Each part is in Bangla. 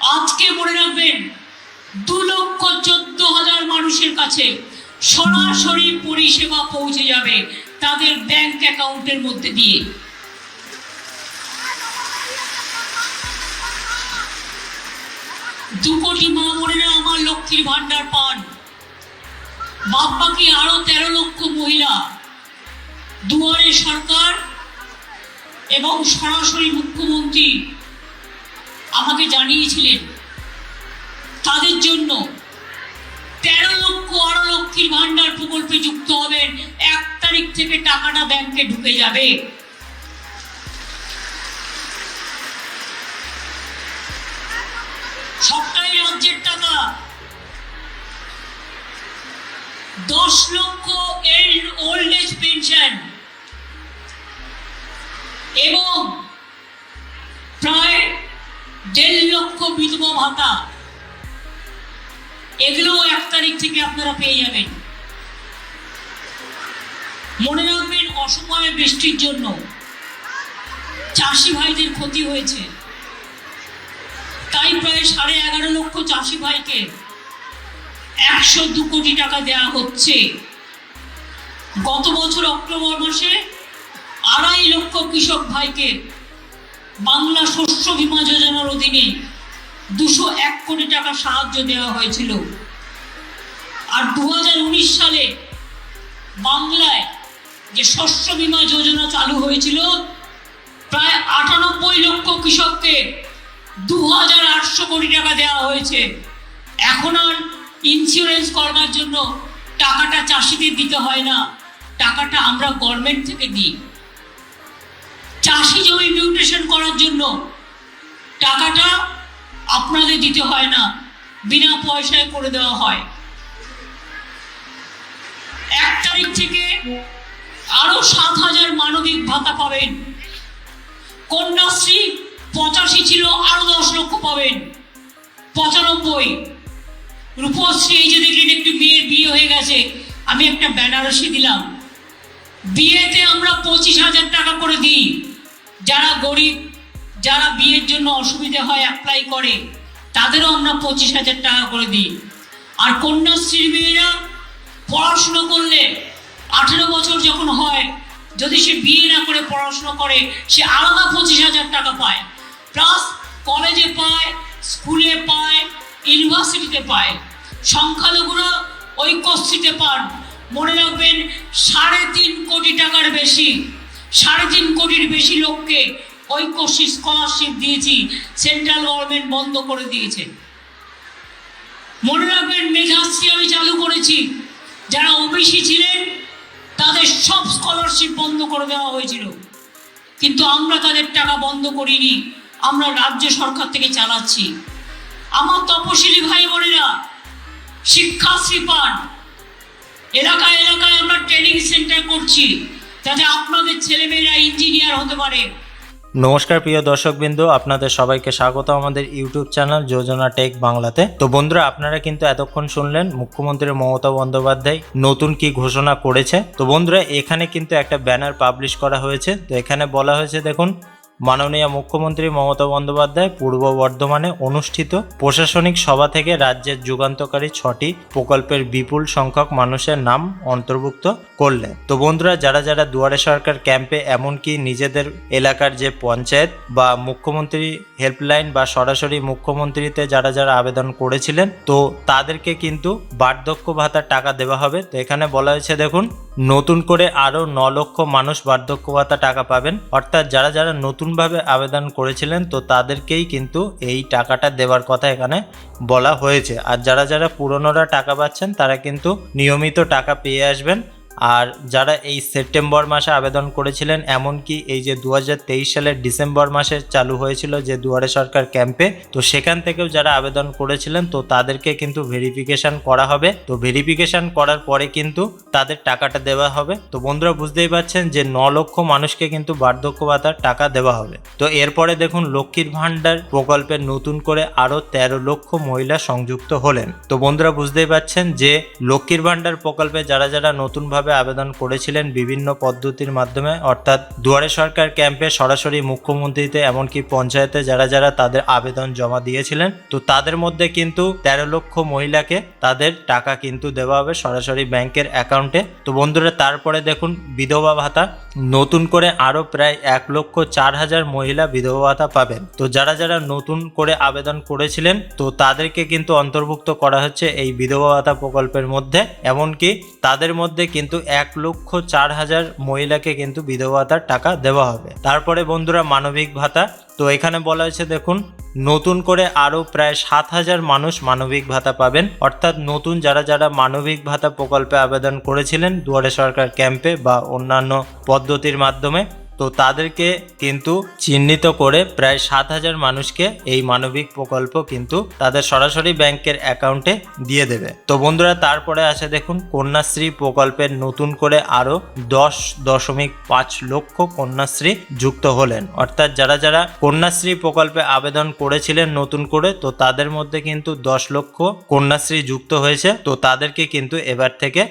আজকে মনে রাখবেন, দু লক্ষ চোদ্দ হাজার মানুষের কাছে সরাসরি পরিষেবা পৌঁছে যাবে তাদের ব্যাংক অ্যাকাউন্টের মধ্যে দিয়ে। দু কোটি মা বোনেরা আমার লক্ষ্মীর ভান্ডার পান। বাদ বাকি আরও তেরো লক্ষ মহিলা দুয়ারে সরকার এবং সরাসরি মুখ্যমন্ত্রী আমাকে জানিয়েছিলেন, তাদের জন্য তেরো লক্ষ আরও লক্ষ্মীর ভান্ডার প্রকল্পে যুক্ত হবেন। এক তারিখ থেকে টাকাটা ব্যাংকে ঢুকে যাবে। সবটাই রাজ্যের টাকা। দশ লক্ষ ওল্ড এজ পেনশন এবং দেড় লক্ষ বিধবা ভাতা। এগুলো এক তারিখ থেকে আপনারা পেয়ে যাবেন। মনে রাখবেন, অসময়ে বৃষ্টির জন্য চাষি ভাইদের ক্ষতি হয়েছে। তাই প্রায় সাড়ে এগারো লক্ষ চাষি ভাইকে একশো দু কোটি টাকা দেওয়া হচ্ছে। গত বছর অক্টোবর মাসে আড়াই লক্ষ কৃষক ভাইকে বাংলা শস্য বীমা যোজনার অধীনে দুশো এক কোটি টাকা সাহায্য দেওয়া হয়েছিল। আর দু হাজার উনিশ সালে বাংলায় যে শস্য বীমা যোজনা চালু হয়েছিল, প্রায় আটানব্বই লক্ষ কৃষককে দু হাজার আটশো কোটি টাকা দেওয়া হয়েছে। এখন আর ইন্স্যুরেন্স করবার জন্য টাকাটা চাষিদের দিতে হয় না। টাকাটা আমরা গভর্নমেন্ট থেকে দিই। করার জন্য টাকাটা আপনাদের দিতে হয় না, বিনা পয়সায় করে দেওয়া হয়। এক তারিখ থেকে আরও সাত হাজার মানবিক ভাতা পাবেন। কন্যাশ্রী পঁচাশি ছিল, আরও দশ লক্ষ পাবেন। পঁচানব্বই। রূপশ্রী, এই যে দেখলেন, একটু মেয়ের বিয়ে হয়ে গেছে। আমি একটা বেনারসি দিলাম। বিয়েতে আমরা পঁচিশ হাজার টাকা করে দিই। যারা গরিব, যারা বিয়ের জন্য অসুবিধে হয় অ্যাপ্লাই করে, তাদেরও আমরা পঁচিশ হাজার টাকা করে দিই। আর কন্যাশ্রীর মেয়েরা পড়াশুনো করলে আঠেরো বছর যখন হয়, যদি সে বিয়ে না করে পড়াশুনো করে, সে আলাদা পঁচিশ হাজার টাকা পায়। প্লাস কলেজে পায় স্কুলে পায় ইউনিভার্সিটিতে পায়। সংখ্যালঘুরা ঐক্যশ্রীতে পান। মনে রাখবেন, সাড়ে তিন কোটি টাকার বেশি সাড়ে তিন কোটির বেশি লোককে ঐক্যশ্রী স্কলারশিপ দিয়েছি সেন্ট্রাল গভর্নমেন্ট বন্ধ করে দিয়েছে। মনে রাখবেন, মেধাশ্রী আমি চালু করেছি। যারা ওবিসি ছিলেন, তাদের সব স্কলারশিপ বন্ধ করে দেওয়া হয়েছিল। কিন্তু আমরা তাদের টাকা বন্ধ করিনি, আমরা রাজ্য সরকার থেকে চালাচ্ছি। আমার তপশিলি ভাই বোনেরা, শিক্ষাশ্রী পান। এলাকায় এলাকায় আমরা ট্রেনিং সেন্টার করছি। যাতে আপনাদের ছেলেমেয়েরা ইঞ্জিনিয়ার হতে পারে। নমস্কার প্রিয় দর্শকবৃন্দ, আপনাদের সবাইকে স্বাগত আমাদের ইউটিউব চ্যানেল যোজনা টেক বাংলাতে। তো বন্ধুরা, আপনারা কিন্তু এতক্ষণ শুনলেন মুখ্যমন্ত্রী মমতা বন্দ্যোপাধ্যায় নতুন কি ঘোষণা করেছে। তো বন্ধুরা, এখানে কিন্তু একটা ব্যানার পাবলিশ করা হয়েছে। তো এখানে বলা হয়েছে, দেখুন মাননীয় মুখ্যমন্ত্রী মমতা বন্দ্যোপাধ্যায় পূর্ব বর্ধমানে অনুষ্ঠিত প্রশাসনিক সভা থেকে রাজ্যের যুগান্তকারী ছটি প্রকল্পের বিপুল সংখ্যক মানুষের নাম অন্তর্ভুক্ত করলেন। তো বন্ধুরা, যারা যারা দুয়ারে সরকার ক্যাম্পে এমনকি নিজেদের এলাকার যে পঞ্চায়েত বা মুখ্যমন্ত্রী হেল্পলাইন বা সরাসরি মুখ্যমন্ত্রীতে যারা যারা আবেদন করেছিলেন, তো তাদেরকে কিন্তু বার্ধক্য ভাতার টাকা দেওয়া হবে। তো এখানে বলা হয়েছে, দেখুন নতুন করে আরও ন লক্ষ মানুষ বার্ধক্য ভাতা টাকা পাবেন। অর্থাৎ যারা যারা নতুনভাবে আবেদন করেছিলেন, তো তাদেরকেই কিন্তু এই টাকাটা দেওয়ার কথা এখানে বলা হয়েছে। আর যারা যারা পুরনোরা টাকা পাচ্ছেন, তারা কিন্তু নিয়মিত টাকা পেয়ে আসবেন। আর যারা এই সেপ্টেম্বর মাসে আবেদন করেছিলেন, এমনকি এই যে দু হাজার তেইশ সালের ডিসেম্বর মাসে চালু হয়েছিল যে দুয়ারে সরকার ক্যাম্পে, তো সেখান থেকেও যারা আবেদন করেছিলেন, তো তাদেরকে কিন্তু ভেরিফিকেশন করা হবে। তো ভেরিফিকেশন করার পরে কিন্তু তাদের টাকাটা দেওয়া হবে। তো বন্ধুরা, বুঝতেই পারছেন যে ন লক্ষ মানুষকে কিন্তু বার্ধক্য ভাতার টাকা দেওয়া হবে। তো এরপরে দেখুন, লক্ষ্মীর ভাণ্ডার প্রকল্পে নতুন করে আরও তেরো লক্ষ মহিলা সংযুক্ত হলেন। তো বন্ধুরা, বুঝতেই পারছেন যে লক্ষ্মীর ভাণ্ডার প্রকল্পে যারা যারা নতুনভাবে নতুনভাবে আবেদন করেছিলেন বিভিন্ন পদ্ধতির মাধ্যমে, অর্থাৎ দুয়ারে সরকার ক্যাম্পে সরাসরি মুখ্যমন্ত্রীতে, এমনকি পঞ্চায়েতে যারা যারা তাদের আবেদন জমা দিয়েছিলেন, তো তাদের মধ্যে কিন্তু তেরো লক্ষ মহিলাকে তাদের টাকা কিন্তু দেওয়া হবে সরাসরি ব্যাংকের অ্যাকাউন্টে। তো বন্ধুরা, তারপরে দেখুন বিধবা ভাতা নতুন করে আরও প্রায় এক লক্ষ চার হাজার মহিলা বিধবা ভাতা পাবেন। তো যারা যারা নতুন করে আবেদন করেছিলেন, তো তাদেরকে কিন্তু অন্তর্ভুক্ত করা হচ্ছে এই বিধবা ভাতা প্রকল্পের মধ্যে। এমনকি তাদের মধ্যে কিন্তু এক লক্ষ চার হাজার মহিলাকে কিন্তু বিধবা ভাতার টাকা দেওয়া হবে। তারপরে বন্ধুরা, মানবিক ভাতা। তো এখানে বলা হয়েছে, দেখুন, নতুন করে আরও প্রায় সাত হাজার মানুষ মানবিক ভাতা পাবেন। অর্থাৎ নতুন যারা যারা মানবিক ভাতা প্রকল্পে আবেদন করেছিলেন, দুয়ারে সরকার ক্যাম্পে বা অন্যান্য পদ্ধতির মাধ্যমে তো তাদেরকে কিন্তু চিহ্নিত করে প্রায় সাত হাজার মানুষকে এই মানবিক প্রকল্প কিন্তু তাদের সরাসরি ব্যাংকের অ্যাকাউন্টে দিয়ে দেবে। তো বন্ধুরা, তারপরে আসে দেখুন, কন্যাশ্রী প্রকল্পের নতুন করে আরও দশ দশমিক পাঁচ লক্ষ কন্যাশ্রী যুক্ত হলেন। অর্থাৎ যারা যারা কন্যাশ্রী প্রকল্পে আবেদন করেছিলেন নতুন করে, তো তাদের মধ্যে কিন্তু দশ লক্ষ কন্যাশ্রী যুক্ত হয়েছে। তো তাদেরকে কিন্তু এবার থেকে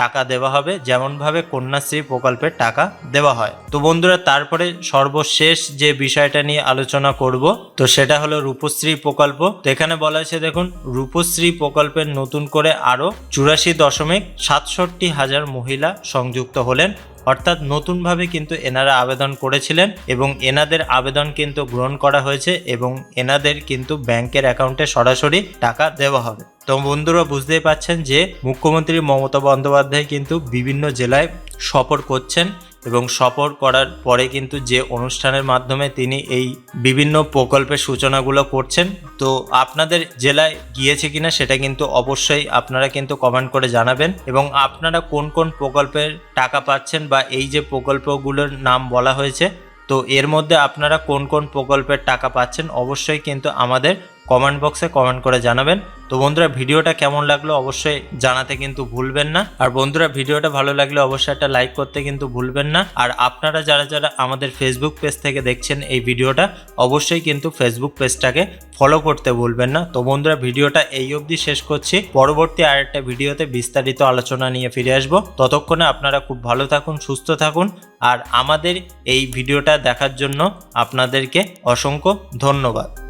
টাকা দেওয়া হবে, যেমনভাবে কন্যাশ্রী প্রকল্পের টাকা দেওয়া হয়। তো বন্ধুরা, তারপরে সর্বশেষ যে বিষয়টা নিয়ে আলোচনা করব, তো সেটা হলো রূপশ্রী প্রকল্প। তো এখানে বলা হয়েছে, দেখুন, রূপশ্রী প্রকল্পের নতুন করে আরও চুরাশি দশমিক সাতষট্টি হাজার মহিলা সংযুক্ত হলেন। অর্থাৎ নতুনভাবে কিন্তু এনারা আবেদন করেছিলেন এবং এনাদের আবেদন কিন্তু গ্রহণ করা হয়েছে এবং এনাদের কিন্তু ব্যাংকের অ্যাকাউন্টে সরাসরি টাকা দেওয়া হবে। তো বন্ধুরা বুঝতেই পাচ্ছেন যে মুখ্যমন্ত্রী মমতা বন্দ্যোপাধ্যায় কিন্তু বিভিন্ন জেলায় সফর করছেন এবং সফর করার পরে কিন্তু যে অনুষ্ঠানের মাধ্যমে তিনি এই বিভিন্ন প্রকল্পের সূচনাগুলো করছেন, তো আপনাদের জেলায় গিয়েছে কিনা সেটা কিন্তু অবশ্যই আপনারা কিন্তু কমেন্ট করে জানাবেন এবং আপনারা কোন কোন প্রকল্পের টাকা পাচ্ছেন বা এই যে প্রকল্পগুলোর নাম বলা হয়েছে, তো এর মধ্যে আপনারা কোন কোন প্রকল্পের টাকা পাচ্ছেন অবশ্যই কিন্তু আমাদের কমেন্ট বক্সে কমেন্ট করে জানাবেন। তো বন্ধুরা, ভিডিওটা কেমন লাগল অবশ্যই জানাতে কিন্তু ভুলবেন না। আর বন্ধুরা, ভিডিওটা ভালো লাগলে অবশ্যই একটা লাইক করতে কিন্তু ভুলবেন না। আর আপনারা যারা যারা আমাদের ফেসবুক পেজ থেকে দেখছেন এই ভিডিওটা, অবশ্যই কিন্তু ফেসবুক পেজটাকে ফলো করতে ভুলবেন না। তো বন্ধুরা, ভিডিওটা এই অবধি শেষ করছি। পরবর্তী আরেকটা ভিডিওতে বিস্তারিত আলোচনা নিয়ে ফিরে আসব। ততক্ষণে আপনারা খুব ভালো থাকুন, সুস্থ থাকুন। আর আমাদের এই ভিডিওটা দেখার জন্য আপনাদেরকে অসংখ্য ধন্যবাদ।